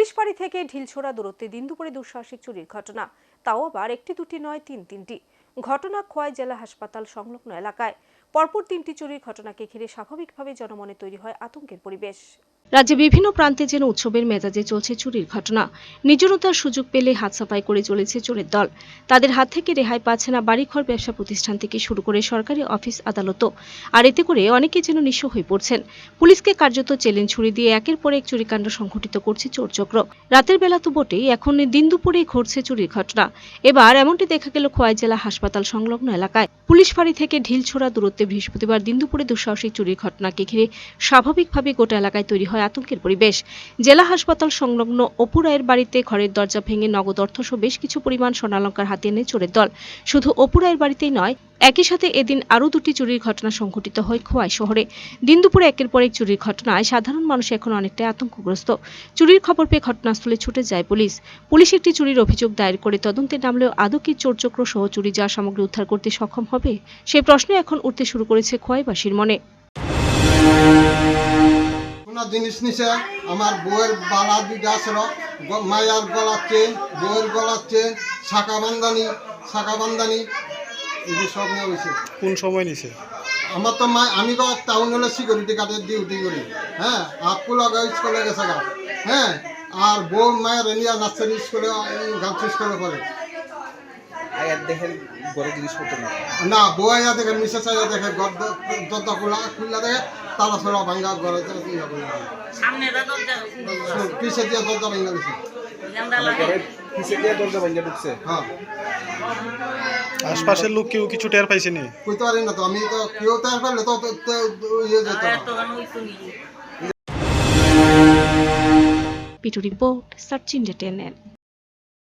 Police বাড়ি থেকে ঢিলছোড়া দূরত্বে দিন দুপুরে দুঃসাহসিক চুরির ঘটনা। তাও আবার একটি দুটি নয়, তিন তিনটি। ঘটনা খোয়াই জেলা হাসপাতাল সংলগ্ন এলাকায়। পরপর তিনটি চুরির ঘটনাকে ঘিরে স্বাভাবিকভাবে জনমনে তৈরি হয় আতঙ্কের পরিবেশ। রাজ্যে বিভিন্ন প্রান্তে যেন উৎসবের মেজাজে চলছে চুরির ঘটনা। নিজরতার সুযোগ পেলে হাত সাফাই করে চলেছে চোরের দল। তাদের হাত থেকে রেহাই পাচ্ছে না বাড়িঘর ব্যবসা প্রতিষ্ঠান থেকে শুরু করে সরকারি অফিস আদালতও। আর এতে করে অনেকে যেন নিঃস্ব হয়ে পড়ছেন। পুলিশকে কার্যত চেলেন ছুরি দিয়ে একের পর এক চুরিকাণ্ড সংঘটিত করছে চোরচক্র। রাতের বেলা তো বটেই, এখন দিন দুপুরেই ঘটছে চুরির ঘটনা। এবার এমনটি দেখা গেল খোয়াই জেলা হাসপাতাল সংলগ্ন এলাকায়। পুলিশ ফাঁড়ি থেকে ঢিলছোড়া দূরত্বে বৃহস্পতিবার দিন দুপুরে দুঃসাহসিক চুরির ঘটনাকে ঘিরে স্বাভাবিকভাবে গোটা এলাকায় তৈরি হয় আতঙ্কের পরিবেশ। জেলা হাসপাতাল সংলগ্ন অপুরায়ের বাড়িতে ঘরের দরজা ভেঙে নগদ অর্থসহ বেশ কিছু পরিমাণ স্বর্ণালঙ্কার হাতিয়ে নেয় চোরের দল। শুধু অপু রায়ের বাড়িতেই নয় একই সাথে এদিন আরও দুটি চুরির ঘটনা সংঘটিত হয় খোয়াই শহরে। দিন দুপুরে একের পর এক চুরির ঘটনায় সাধারণ মানুষ এখন অনেকটাই আতঙ্কগ্রস্ত। চুরির খবর পেয়ে ঘটনাস্থলে ছুটে যায় পুলিশ। পুলিশ একটি চুরির অভিযোগ দায়ের করে তদন্তে নামলেও আদৌ কি চোরচক্র সহ চুরি যাওয়া সামগ্রী উদ্ধার করতে সক্ষম হবে সেই প্রশ্ন এখন উঠতে শুরু করেছে খোয়াইবাসীর মনে। জিনিস নিছে? আমার বউয়ের বালা দুইটা ছিল মায়ার গলার চেন, বউয়ের গলার চেন, শাখা বান্দানি শাখা এগুলো সব নিয়ে হয়েছে কোন সময় নিছে? আমার তো মা আমি তো টাউন হলে সিকিউরিটি গার্ডের ডিউটি করি। হ্যাঁ আপু লগা স্কুলে গেছে গা। হ্যাঁ আর বউ মায়ের এনিয়া নার্সারি স্কুলে গার্লস স্কুলে পড়ে। আয়াত দেখেন ঘরে জিনিসপত্র না? না বউ আইয়া দেখে মিসেস আইয়া দেখে দরজা খোলা খুললা দেখে তালা ছড়া ভাঙ্গা ঘরে সামনে পিছিয়ে দিয়ে দরজা ভাঙ্গা গেছে পিছিয়ে দিয়ে দরজা ঢুকছে? হ্যাঁ। আশপাশের লোক কেউ কিছু টের পাইছেনি কইতে পারেন না তো আমি তো কেউ টের পাইলে তো ইয়ে যেত নি। পিটু রিপোর্ট সার্চ ইন্ডিয়া